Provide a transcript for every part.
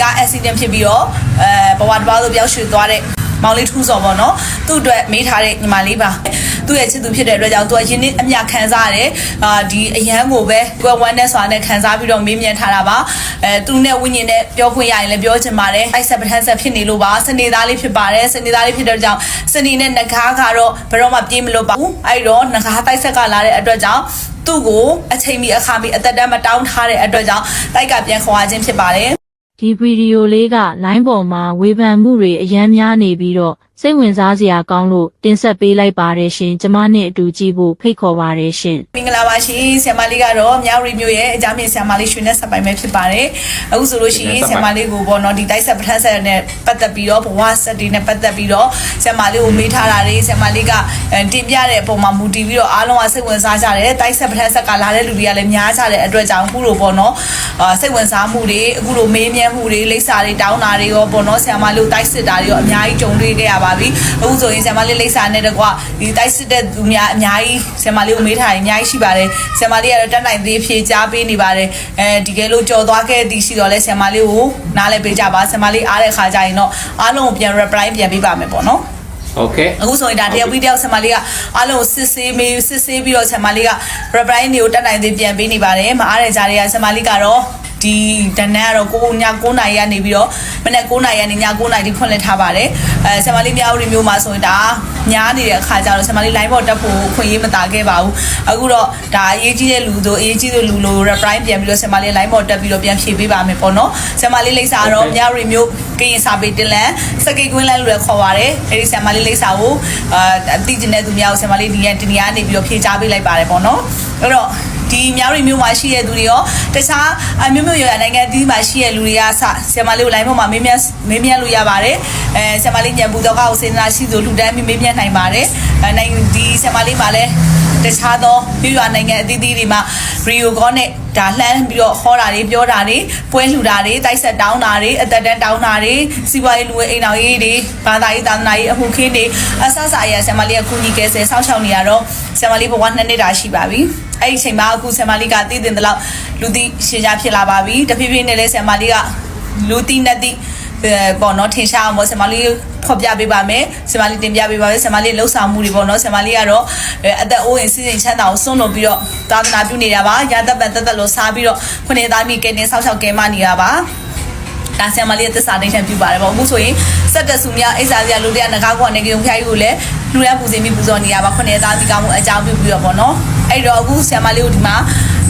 ကား accident ဖြစ်ပြီးတော့အဲဘဝတစ်ပါးသို့ပျောက်ရွှေ့သွားတဲ့မောင်လေးထူးစော်ပေါ့နော်သူ့အတွက်မေးထားတဲ့ညီမလေးပါသူ့ရဲ့ချစ်သူဖြစ်တဲ့အတွက်ကြောင့်သူကယင်းနှစ်အမြခံစားရတယ်အာဒီအရန်ကိုပဲကွယ်ဝမ်းနဲ့ဆိုတာနဲ့ခံစားပြီးတော့မေးမြန်းထားတာပါအဲသူနဲ့ဝိညာဉ်နဲ့ပြောခွင့်ရရင်လည်းပြောချင်ပါတယ်အိုက်ဆက်ပထန်းဆက်ဖြစ်နေလို့ပါစနေသားလေးဖြစ်ပါတယ်စနေသားလေးဖြစ်တဲ့ကြောင့်စနေနဲ့ငကားကတော့ဘယ်တော့မှပြေးမလို့ပါဘူးအဲ့တော့ငကားတိုက်ဆက်ကလာတဲ့အတွက်ကြောင့်သူ့ကိုအချိန်မီအခါမီအသက်တမ်းမတောင်းထားတဲ့အတွက်ကြောင့်တိုက်ကပြန်ခေါ်ရခြင်းဖြစ်ပါတယ် ဒီဗီဒီယိုလေးကလိုင်းပေါ်မှာဝေဖန်မှုတွေအများများနေပြီးတော့စိတ်ဝင်စားစရာကောင်းလို့တင်ဆက်ပေးလိုက်ပါတယ်ရှင်ကျမနဲ့အတူကြည့်ဖို့ဖိတ်ခေါ်ပါတယ်ရှင်မင်္ဂလာပါရှင်ဆရာမလေးကတော့မြောက်ရီမျိုးရဲ့အကြမ်းမြင့်ဆရာမလေးရွှေနဲ့ဆက်ပိုင်ပဲဖြစ်ပါတယ်အခုဆိုလို့ရှိရင်ဆရာမလေးကိုပေါ့နော်ဒီတိုက်ဆက်ပထန်းဆက်နဲ့ပတ်သက်ပြီးတော့ဘဝဆက်တွေနဲ့ပတ်သက်ပြီးတော့ဆရာမလေးကိုမေးထားတာတွေဆရာမလေးကအဲတင်ပြတဲ့အပေါ်မှာမူတည်ပြီးတော့အားလုံးကစိတ်ဝင်စားကြတယ်တိုက်ဆက်ပထန်းဆက်ကလာတဲ့လူတွေကလည်းများကြတဲ့အတွက်ကြောင့်အခုလိုပေါ့နော်အာစိတ်ဝင်စားမှုတွေအခုလိုမေးမြန်းမှုတွေလိပ်စာတွေတောင်းတာတွေရောပေါ့နော်ဆရာမလေးကိုတိုက်စစ်တာတွေရောအများကြီးကြုံတွေ့ခဲ့ရပါပြီအခုဆိုရင်ဆရာမလေးလိပ်စာနဲ့တကွဒီတိုက်စစ်တဲ့သူများအများကြီးဆရာမလေးကိုမေးထားရင်အများကြီးရှိပါတယ်ဆရာမလေးကတော့တက်နိုင်သေးဖြေချပေးနေပါတယ်အဲဒီကဲလို့ကြော်သွားခဲ့သည်ရှိတော့လဲဆရာမလေးကိုနားလဲပေးကြပါဆရာမလေးအားတဲ့ခါကျရင်တော့အားလုံးကိုပြန် reply ပြန်ပေးပါမယ်ပေါ့နော် โอเค အခုဆိုရင်ဒါတယောက်ပြီးတယောက်ဆံမလေးကအားလုံးကိုစစ်ဆေးမေးစစ်ဆေးပြီးတော့ဆံမလေးက reply တွေကိုတက်နိုင်သေးပြန်ပေးနေပါတယ်မအားတဲ့ကြားတွေကဆံမလေးကတော့ ဒီတနက်ကတော့ကိုည9နာရီကနေပြီးတော့မနေ့9နာရီကနေည9နာရီထိဖွင့်လှစ်ထားပါတယ်အဲဆံမလေးမြောက်ရီမျိုးမှာဆိုရင်ဒါညားနေတဲ့အခါကျတော့ဆံမလေး line ပေါ်တက်ဖို့ခွင့်ရေးမတာခဲ့ပါဘူးအခုတော့ဒါအရေးကြီးတဲ့လူဆိုအရေးကြီးတဲ့လူလို့ reply ပြန်ပြီးတော့ဆံမလေး line ပေါ်တက်ပြီးတော့ပြန်ဖြေပေးပါမယ်ပေါ့နော်ဆံမလေးလိပ်စာကတော့မြောက်ရီမျိုးကရင်စာပေတင်လန်စကိတ်ကွင်းလန်လို့လည်းခေါ်ပါတယ်အဲဒီဆံမလေးလိပ်စာကိုအာအတိကျတဲ့သူများကိုဆံမလေးဒီရန်တင်ရနေပြီးတော့ဖြေချပေးလိုက်ပါတယ်ပေါ့နော်အဲ့တော့ ဒီမြောက်ရီမျိုးမှာရှိတဲ့သူတွေရောတခြားအမျိုးမျိုးရရနိုင်ငံအသီးမှာရှိတဲ့လူတွေကစဆရာမလေးကို line ပေါ်မှာမေးမြန်းမေးမြန်းလို့ရပါတယ်အဲဆရာမလေးညံပူတော့ကောက်စေနာရှိသူလူတန်းပြီးမေးမြန်းနိုင်ပါတယ်အဲနိုင်ဒီဆရာမလေးမှာလည်း တခြားသောမြို့ရွာနိုင်ငံအသီးသီးတွေမှာရီယိုကောနဲ့ဒါလှမ်းပြီးတော့ဟောတာတွေပြောတာတွေပွဲလှူတာတွေတိုက်ဆက်တောင်းတာတွေအသက်တန်းတောင်းတာတွေစီးပွားရေးလူဝဲအိမ်တော်ရေးတွေဘာသာရေးသာသနာရေးအမှုခင်းတွေအဆအဆအရာဆရာမလေးကကုညီကဲဆယ်စောင့်ရှောက်နေရတော့ဆရာမလေးဘဝနှစ်နှစ်တာရှိပါပြီအဲ့ဒီအချိန်မှာအခုဆရာမလေးကတည်တင်တဲ့လောက်လူသိရှင်ကြားဖြစ်လာပါပြီတဖြည်းဖြည်းနဲ့လဲဆရာမလေးကလူသိနဲ့သိအဲ ပေါ့နော်ထင်ရှားအောင်ပေါ့ဆရာမလေးဖော်ပြပေးပါမယ်ဆရာမလေးတင်ပြပေးပါမယ်ဆရာမလေးလှုပ်ဆောင်မှုတွေပေါ့နော်ဆရာမလေးကတော့အဲအသက်အိုးရင်စီစဉ်ချမ်းသာကိုစွန့်လို့ပြီးတော့သာသနာပြုနေတာပါရာသက်ပံသက်သက်လို့စားပြီးတော့ခုနှစ်သားမိကဲနေဆောက်ရှောက်ကဲမနေတာပါဒါဆရာမလေးရဲ့သစ္စာဒိဋ္ဌံပြုပါတယ်ပေါ့အခုဆိုရင်စက်တဆူမြအိစာစရာလူတွေကငကားကွာနေကြုံဖျားကြီးကိုလည်းလူရန်ပူစင်ပြီးပူဇော်နေရပါခုနှစ်သားမိကောင်းမှုအကြောင်းပြုပြီးတော့ပေါ့နော်အဲ့တော့အခုဆရာမလေးကိုဒီမှာ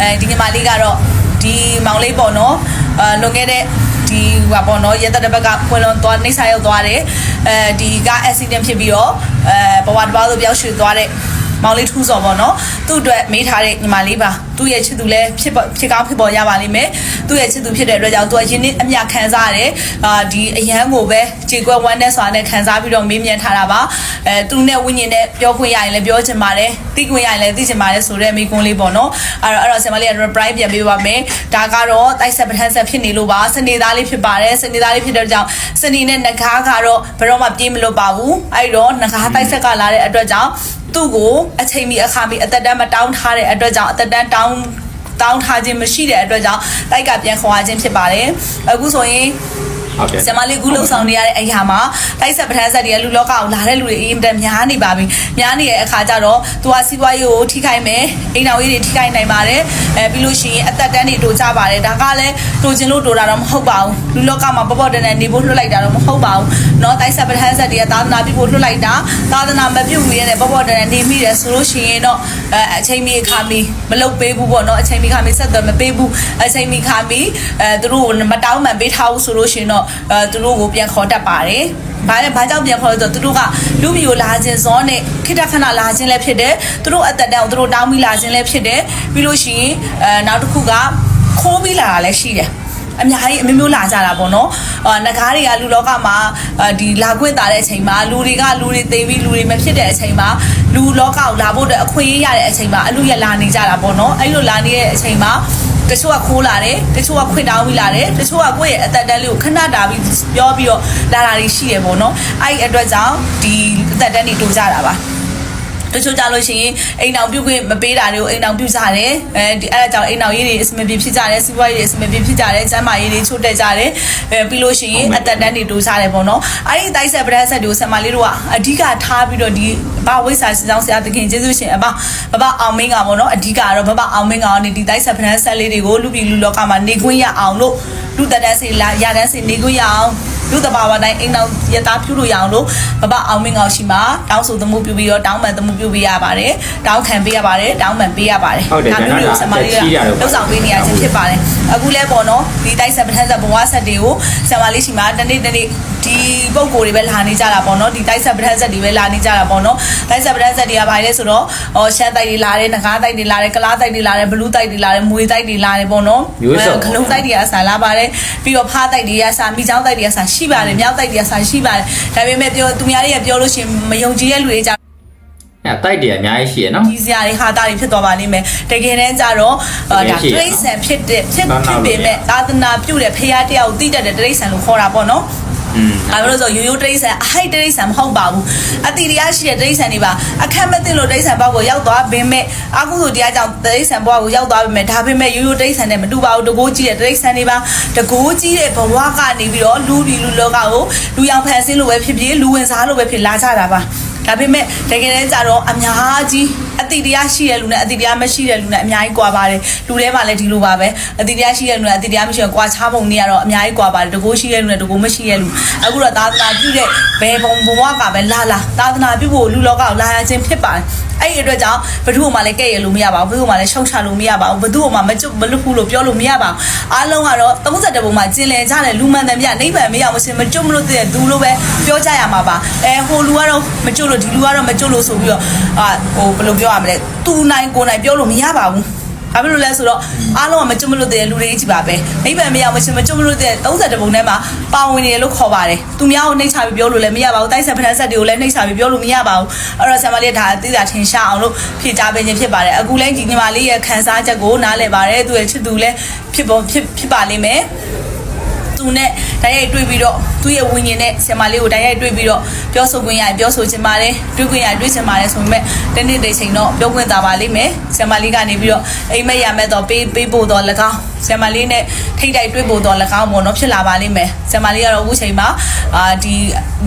အဲဒီညီမလေးကတော့ဒီမောင်လေးပေါ့နော်အာလွန်ခဲ့တဲ့ ဒီဟိုပါပေါ့နော်ရဲတပ်တစ်ဘက်ကခွင်လွန်သွားနှိမ့်ဆာရောက်သွားတယ်အဲဒီကား accident ဖြစ်ပြီးတော့အဲဘဝတစ်ပါးသို့ပျောက်ရွှေ့သွားတဲ့ မောင်လေးထူးစော်ပေါ့နော်သူ့အတွက်မေးထားတဲ့ညီမလေးပါသူ့ရဲ့ချစ်သူလည်းဖြစ်ပေါ်ဖြစ်ကောင်းဖြစ်ပေါ်ရပါလိမ့်မယ်သူ့ရဲ့ချစ်သူဖြစ်တဲ့အတွက်ကြောင့်သူကယင်းနှစ်အမြခံစားရတယ်အာဒီအရန်ကိုပဲကြေကွက်ဝမ်းနဲ့ဆိုတာနဲ့ခံစားပြီးတော့မေးမြန်းထားတာပါအဲသူနဲ့ဝိညာဉ်နဲ့ပြောခွင့်ရရင်လည်းပြောချင်ပါတယ်သိခွင့်ရရင်လည်းသိချင်ပါတယ်ဆိုတဲ့မိကွန်းလေးပေါ့နော်အဲ့တော့အဲ့တော့ဆင်မလေးက reply ပြန်ပေးပါမယ်ဒါကတော့တိုက်ဆက်ပထန်းဆက်ဖြစ်နေလို့ပါစနေသားလေးဖြစ်ပါတယ်စနေသားလေးဖြစ်တဲ့ကြောင့်စနေနဲ့ငကားကတော့ဘယ်တော့မှပြေးမလို့ပါဘူးအဲ့တော့ငကားတိုက်ဆက်ကလာတဲ့အတွက်ကြောင့် သူ့ကိုအချိန်မီအခါမီအသက်တမ်းမတောင်းထားတဲ့အတွက်ကြောင့်အသက်တမ်းတောင်းတောင်းထားခြင်းမရှိတဲ့အတွက်ကြောင့်တိုက်ကပြန်ခေါ်ရခြင်းဖြစ်ပါတယ်အခုဆိုရင် ဆရာမလေးကူလှုပ်ဆောင်နေရတဲ့အရာမှာတိုက်ဆက်ပထန်းဆက်တွေကလူလောကကိုလာတဲ့လူတွေအရင်တည်းများနေပါပြီများနေတဲ့အခါကျတော့သူကစီးပွားရေးကိုထိခိုက်မယ်အိမ်တော်ရေးတွေထိခိုက်နိုင်ပါတယ်အဲပြီးလို့ရှိရင်အသက်တန်းတွေတိုးကြပါတယ်ဒါကလည်းတိုးခြင်းလို့တိုးတာတော့မဟုတ်ပါဘူးလူလောကမှာပေါ့ပေါ့တန်တန်နေဖို့လွှတ်လိုက်တာတော့မဟုတ်ပါဘူးเนาะတိုက်ဆက်ပထန်းဆက်တွေကသာသနာပြုဖို့လွှတ်လိုက်တာသာသနာမပြုမိတဲ့ပေါ့ပေါ့တန်တန်နေမိတယ်ဆိုလို့ရှိရင်တော့အဲအချိန်မီအခါမီမလုပ်ပေးဘူးပေါ့เนาะအချိန်မီခါမီဆက်သွယ်မပေးဘူးအချိန်မီခါမီအဲသူတို့ကိုမတောင်းမှန်ပေးထားဘူးဆိုလို့ရှိရင်တော့ အဲသူတို့ကိုပြန်ခေါ်တတ်ပါတယ်။ဘာလဲဘာကြောင့်ပြန်ခေါ်လဲဆိုတော့သူတို့ကလူမျိုးလာခြင်းစောနဲ့ခိတ္တခဏလာခြင်းလည်းဖြစ်တယ်။သူတို့အသက်တန်းကိုသူတို့တောင်းပြီးလာခြင်းလည်းဖြစ်တယ်။ပြီးလို့ရှိရင်အဲနောက်တစ်ခုကခိုးပြီးလာတာလည်းရှိတယ်။အများကြီးအမျိုးမျိုးလာကြတာပေါ့နော်အာငကားတွေကလူလောကမှာအာဒီလာခွင့်တာတဲ့အချိန်မှာလူတွေကလူတွေသိပြီးလူတွေမဖြစ်တဲ့အချိန်မှာလူလောကကိုလာဖို့အတွက်အခွင့်အရေးရတဲ့အချိန်မှာအလူရလာနေကြတာပေါ့နော်အဲ့လိုလာနေတဲ့အချိန်မှာ တချို့ကခိုးလာတယ်တချို့ကခွင့်တောင်းပြီးလာတယ်တချို့ကကိုယ့်ရဲ့အသက်တန်းလေးကိုခဏတာပြီးပြောပြီးတော့လာတာတွေရှိတယ်ပေါ့နော်အဲ့ဒီအတွက်ကြောင့်ဒီအသက်တန်းတွေတိုးကြတာပါ တချို့ကြလို့ရှိရင်အိမ်အောင်ပြုတ်ခွင့်မပေးတာတွေကိုအိမ်အောင်ပြုတ်ကြတယ်အဲဒီအဲ့ဒါကြောင့်အိမ်အောင်ရေးတွေအစမပြေဖြစ်ကြတယ်စီးပွားရေးတွေအစမပြေဖြစ်ကြတယ်ကျန်းမာရေးတွေချို့တက်ကြတယ်အဲပြီးလို့ရှိရင်အသက်တန်းတွေတိုးကြတယ်ပေါ့နော်အဲ့ဒီတိုက်ဆက်ပဒတ်ဆက်တွေကိုဆံမလေးတို့ကအဓိကထားပြီးတော့ဒီဘာဝိစာစီဆောင်ဆရာတခင်ကျေးဇူးရှင်အဘဘဘအောင်မင်းကပေါ့နော်အဓိကတော့ဘဘအောင်မင်းကနေဒီတိုက်ဆက်ပဒတ်ဆက်လေးတွေကိုလူပြည်လူလောကမှာနေခွင့်ရအောင်လို့လူသက်တန်းစီလာရတန်းစီနေခွင့်ရအောင် လူတဘာဝတိုင်းအိမ်တော်ရတာပြုလို့ရအောင်လို့ဘဘအောင်မင်းကောင်ရှိမှာတောင်းဆိုသမှုပြုပြီးတော့တောင်းပန်သမှုပြုပေးရပါတယ်တောင်းခံပေးရပါတယ်တောင်းပန်ပေးရပါတယ်ဟုတ်တယ်ဒါမျိုးတွေကိုဒါစကမလေးကအသက်ကြီးတာတော့လှုပ်ဆောင်ပေးနေရခြင်းဖြစ်ပါတယ်အခုလဲပေါ့နော်ဒီတိုက်ဆက်ပထက်ဆက်ဘဝဆက်တွေကိုဆံမလေးရှိမှာတနေ့တနေ့ ဒီပုံကိုယ်တွေပဲလာနေကြတာပေါ့နော်ဒီတိုက်ဆက်ပထက်ဆက်တွေပဲလာနေကြတာပေါ့နော်တိုက်ဆက်ပထက်ဆက်တွေကဘာလဲဆိုတော့ဟောရှမ်းတိုက်တွေလာတယ်ငကားတိုက်တွေလာတယ်ကလားတိုက်တွေလာတယ်ဘလူးတိုက်တွေလာတယ်မွေတိုက်တွေလာတယ်ပေါ့နော်မျိုးစုံခလုံးတိုက်တွေကဆာလာပါတယ်ပြီးတော့ဖားတိုက်တွေကဆာမိချောင်းတိုက်တွေကဆာရှိပါတယ်မြောက်တိုက်တွေကဆာရှိပါတယ်ဒါပေမဲ့ပြောသူများတွေကပြောလို့ရှိရင်မယုံကြည်တဲ့လူတွေကြအဲ့တိုက်တယ်အများကြီးရှိရနော်ဒီစရာတွေဟာတာတွေဖြစ်သွားပါလိမ့်မယ်တကယ်တမ်းကျတော့အာဒါတကယ်ရှိတရရိษံဖြစ်တဲ့ဖြစ်သာသနာ့ဖြစ်ပေမဲ့သာသနာပြုတဲ့ဖရာတယောက်တိတတ်တဲ့တရိษံလို့ခေါ်တာပေါ့နော် ။ဘာလို့လဲဆိုတော့ရိုးရိုးတိရစ္ဆာန်အဟိုက်တိရစ္ဆာန်မဟုတ်ပါဘူး။အတိတရားရှိတဲ့တိရစ္ဆာန်တွေပါအခက်မသိလို့တိရစ္ဆာန်ဘဝကိုရောက်သွားပေမဲ့အကုသိုလ်တရားကြောင့်တိရစ္ဆာန်ဘဝကိုရောက်သွားပေမဲ့ဒါပေမဲ့ရိုးရိုးတိရစ္ဆာန်နဲ့မတူပါဘူး။တကိုးကြီးတဲ့တိရစ္ဆာန်တွေပါတကိုးကြီးတဲ့ဘဝကနေပြီးတော့လူဒီလူလောကကိုလူရောင်ဖန်ဆင်းလို့ပဲဖြစ်ဖြစ်လူဝင်စားလို့ပဲဖြစ်လာကြတာပါ။ ဒါပေမဲ့တကယ်တမ်းကျတော့အများကြီးအတိတရားရှိတဲ့လူနဲ့အတိတရားမရှိတဲ့လူနဲ့အများကြီးကွာပါတယ်လူထဲမှာလည်းဒီလိုပါပဲအတိတရားရှိတဲ့လူနဲ့အတိတရားမရှိတဲ့ကွာခြားပုံတွေကတော့အများကြီးကွာပါတယ်တကိုးရှိတဲ့လူနဲ့တကိုးမရှိတဲ့လူအခုတော့သာသနာပြုတဲ့ဘယ်ဘုံဘဝကပဲလာလာသာသနာပြုဖို့လူလောကကိုလာရခြင်းဖြစ်ပါတယ် အဲ့ဒီအတွက်ကြောင့်ဘယ်သူမှလည်းကဲ့ရလို့မရပါဘူးဘယ်သူမှလည်းရှုံချလို့မရပါဘူးဘယ်သူမှမကြွမလွတ်ဘူးလို့ပြောလို့မရပါဘူးအားလုံးကတော့30ပုံမှာကျင်လည်ကြတဲ့လူမှန်တယ်မြနိဗ္ဗာန်မရမရှင်မကြွမလို့တဲ့သူလို့ပဲပြောကြရမှာပါအဲဟိုလူကတော့မကြွလို့ဒီလူကတော့မကြွလို့ဆိုပြီးတော့အာဟိုဘယ်လိုပြောရမလဲသူနိုင်ကိုနိုင်ပြောလို့မရပါဘူး ဘာဖြစ်လို့လဲဆိုတော့အားလုံးကမကြွမလို့တဲ့လူတွေကြီးပါပဲနိဗ္ဗာန်မရမရှင်မကြွမလို့တဲ့30ပုံထဲမှာပါဝင်နေတယ်လို့ခေါ်ပါတယ်သူများကိုနှိမ့်ချပြီးပြောလို့လည်းမရပါဘူးတိုက်ဆက်ဖက်ဆက်တွေကိုလည်းနှိမ့်ချပြီးပြောလို့မရပါဘူးအဲ့တော့ဆံမလေးကဒါအသေးသာထင်ရှားအောင်လို့ဖြေကြားပေးခြင်းဖြစ်ပါတယ်အခုလည်းဒီညီမလေးရဲ့ခံစားချက်ကိုနားလည်ပါတယ်သူရဲ့ချစ်သူလည်းဖြစ်ပေါ်ဖြစ်ဖြစ်ပါလိမ့်မယ် သူနဲ့တိုက်ရိုက်တွေ့ပြီးတော့သူ့ရဲ့ဝิญဉ်နဲ့ဆင်မလေးကိုတိုက်ရိုက်တွေ့ပြီးတော့ပြောဆိုခွင့်ရရင်ပြောဆိုချင်ပါတယ်တွေ့ခွင့်ရရင်တွေ့ချင်ပါတယ်ဆိုပေမဲ့တနေ့တည်းချိန်တော့ပြောခွင့်သာပါလိမ့်မယ်ဆင်မလေးကနေပြီးတော့အိမ်မက်ရမဲ့တော့ပေးပေးဖို့တော့၎င်းဆင်မလေးနဲ့ထိတ်တိုက်တွေ့ဖို့တော့၎င်းပေါ့နော်ဖြစ်လာပါလိမ့်မယ်ဆင်မလေးကတော့အခုချိန်မှာအာဒီ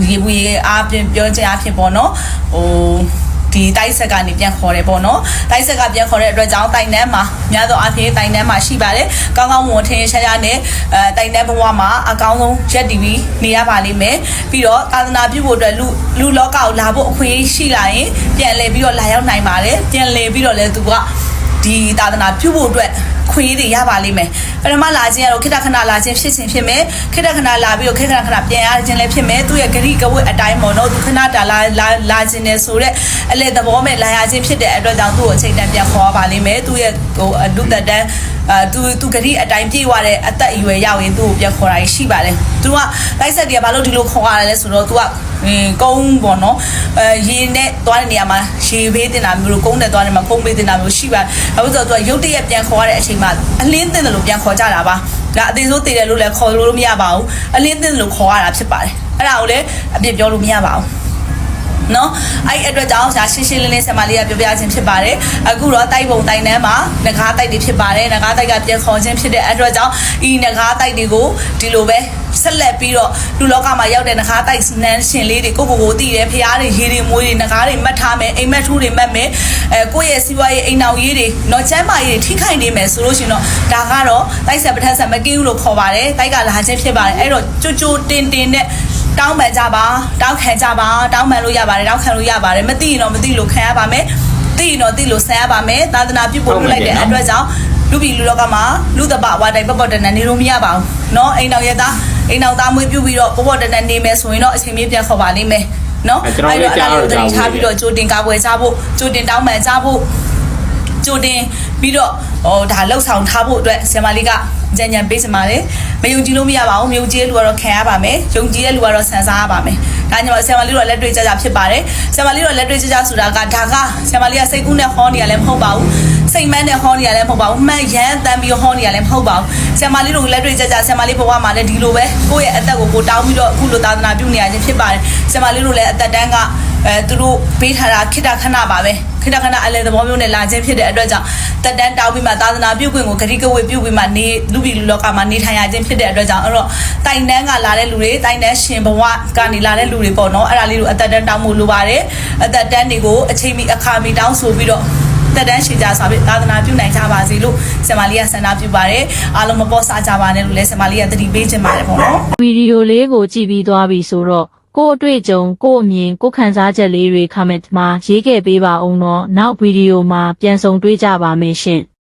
ရေဘူးရေအားဖြင့်ပြောချင်အားဖြင့်ပေါ့နော်ဟို ဒီတိုက်ဆက်ကနေပြန်ခေါ်တယ်ပေါ့နော်တိုက်ဆက်ကပြန်ခေါ်တဲ့အတွက်ကြောင့်တိုင်တန်းမှာများသောအားဖြင့်တိုင်တန်းမှာရှိပါတယ်ကောင်းကောင်းမွန်ထင်းရှားရှားနဲ့အဲတိုင်တန်းဘဝမှာအကောင်းဆုံးရက်တည်ပြီးနေရပါလိမ့်မယ်ပြီးတော့သာသနာပြုဖို့အတွက်လူလူလောကကိုလာဖို့အခွင့်အရေးရှိလာရင်ပြန်လည်ပြီးတော့လာရောက်နိုင်ပါတယ်ပြန်လည်ပြီးတော့လည်းသူကဒီသာသနာပြုဖို့အတွက်ခွင့်ရည်တွေရပါလိမ့်မယ်ပထမလာခြင်းကတော့ခိတ္တခဏလာခြင်းဖြစ်စဉ်ဖြစ်မယ်ခိတ္တခဏလာပြီးတော့ခိတ္တခဏပြန်ရခြင်းလည်းဖြစ်မယ်သူ့ရဲ့ဂရိကဝတ်အတိုင်းပေါ့နော်သူခဏတာလာလာလာခြင်းနဲ့ဆိုတော့အလေသဘောမဲ့လာရခြင်းဖြစ်တဲ့အတွက်ကြောင့်သူ့ကိုအချိန်တန်ပြန်ခေါ်ရပါလိမ့်မယ်သူ့ရဲ့ဟိုအလူသက်တန်းအာသူသူဂရိအတိုင်းပြေးသွားတဲ့အသက်အရွယ်ရောက်ရင်သူ့ကိုပြန်ခေါ်တာရှိပါတယ်သူကလိုက်ဆက်တွေကဘာလို့ဒီလိုခေါ်ရတယ်လဲဆိုတော့သူကအင်းကုန်းပေါ့နော်အဲရေနဲ့သွားတဲ့နေရာမှာရေဘေးတင်တာမျိုးလို့ကုန်းနဲ့သွားတဲ့မှာကုန်းဘေးတင်တာမျိုးရှိပါတယ်။ဘာလို့လဲဆိုတော့သူကရုတ်တရက်ပြန်ခေါ်ရတဲ့အချိန်မှာအလင်းတင်တယ်လို့ပြန်ခေါ်ကြတာပါ။ဒါအသေးစိုးတည်တယ်လို့လည်းခေါ်လို့မရပါဘူး။အလင်းတင်တယ်လို့ခေါ်ရတာဖြစ်ပါတယ်။အဲ့ဒါကိုလည်းအပြစ်ပြောလို့မရပါဘူး။ နော်အဲ့ဒီအတွက်ကြောင့်ဒါရှင်းရှင်းလင်းလင်းဆင်မလေးကပြောပြခြင်းဖြစ်ပါတယ်အခုတော့တိုက်ပုံတိုင်တန်းမှာငကားတိုက်တွေဖြစ်ပါတယ်ငကားတိုက်ကပြန်ခေါ်ခြင်းဖြစ်တဲ့အတွက်ကြောင့်ဤငကားတိုက်တွေကိုဒီလိုပဲဆက်လက်ပြီးတော့လူလောကမှာရောက်တဲ့ငကားတိုက်နန်းရှင်လေးတွေကိုကိုကိုကိုတည်တယ်ဖျားတွေရေတွေမွေးတွေငကားတွေမှတ်ထားမယ်အိမ်မက်ထူးတွေမှတ်မယ်အဲကိုယ့်ရဲ့စီးပွားရေးအိမ်နောက်ရေးတွေနော်ကျမ်းမာရေးတွေထိခိုက်နေမယ်ဆိုလို့ရှိရင်တော့ဒါကတော့တိုက်ဆက်ပထက်ဆက်မကင်းဘူးလို့ခေါ်ပါတယ်တိုက်ကလာခြင်းဖြစ်ပါတယ်အဲ့တော့ကြိုကြိုတင်တင်နဲ့ တောင်းပန်ကြပါတောင်းခံကြပါတောင်းပန်လို့ရပါတယ်တောင်းခံလို့ရပါတယ်မသိရင်တော့မသိလို့ခံရပါမယ်သိရင်တော့သိလို့ဆန်ရပါမယ်သာသနာပြုဖို့လုပ်လိုက်တဲ့အတွက်ကြောင့်လူပြည်လူလောကမှာလူတပဝါတိုင်ပပတနနေလို့မရပါဘူးเนาะအိမ်တော်ရဲ့သားအိမ်တော်သားမွေးပြုပြီးတော့ပပတနနေမယ်ဆိုရင်တော့အချိန်မြေးပြန်ခေါ်ပါလိမ့်မယ်เนาะအဲ့တော့အဲ့ဒါလေးကိုတတိထားပြီးတော့ကြိုတင်ကာကွယ်ကြဖို့ကြိုတင်တောင်းပန်ကြဖို့ ကြိုတင် ပြီးတော့ဟိုဒါလှုပ်ဆောင်ထားဖို့အတွက်ဆရာမလေးကကြံကြံပေးစပါတယ်မယုံကြည်လို့မရပါဘူးမယုံကြည်တဲ့လူကတော့ခံရပါမယ်ယုံကြည်တဲ့လူကတော့ဆန်စားရပါမယ်ဒါညမဆရာမလေးတို့ကလက်တွေ့ကြကြဖြစ်ပါတယ်ဆရာမလေးတို့လက်တွေ့ကြကြဆိုတာကဒါကဆရာမလေးကစိတ်ကူးနဲ့ဟောနေရလည်းမဟုတ်ပါဘူးစိတ်မန်းနဲ့ဟောနေရလည်းမဟုတ်ပါဘူးမှန်ရမ်းတမ်းပြီးဟောနေရလည်းမဟုတ်ပါဘူးဆရာမလေးတို့လက်တွေ့ကြကြဆရာမလေးဘဝမှာလည်းဒီလိုပဲကိုယ့်ရဲ့အသက်ကိုကိုတောင်းပြီးတော့အခုလိုသာသနာပြုနေရခြင်းဖြစ်ပါတယ်ဆရာမလေးတို့လည်းအသက်တန်းကအဲသူတို့ပေးထားတာခိတ္တခဏပါပဲခိတ္တခဏအလဲသဘောမျိုးနဲ့လာခြင်းဖြစ်တဲ့အတွက်ကြောင့်တက်တန်းတောင်းပြီးမှသာသနာပြုခွင့်ကိုဂရိကဝေပြုပြီးမှနေလူပြည်လူလောကမှာနေထိုင်ရခြင်းဖြစ်တဲ့အတွက်ကြောင့်အဲ့တော့တိုင်တန်းကလာတဲ့လူတွေတိုင်တန်းရှင်ဘဝကနေလာတဲ့လူတွေပေါ့နော်အဲ့ဒါလေးတို့အသက်တန်းတောင်းမှုလိုပါတယ်အသက်တန်းတွေကိုအချိန်မီအခါမီတောင်းဆိုပြီးတော့တက်တန်းရှိကြစွာဖြင့်သာသနာပြုနိုင်ကြပါစေလို့ဆင်မလေးကဆန္ဒပြုပါတယ်အားလုံးမပေါ်ဆကြပါနဲ့လို့လည်းဆင်မလေးကတတိပေးချင်ပါတယ်ပေါ့နော်ဗီဒီယိုလေးကိုကြည့်ပြီးသွားပြီဆိုတော့ ကိုယ့်အတွေ့အကြုံကိုယ့်အမြင်ကိုယ့်ခံစားချက်လေးတွေ comment မှာရေးခဲ့ပေးပါအောင်တော့နောက်ဗီဒီယိုမှာပြန်ဆောင်တွေ့ကြပါမယ်ရှင်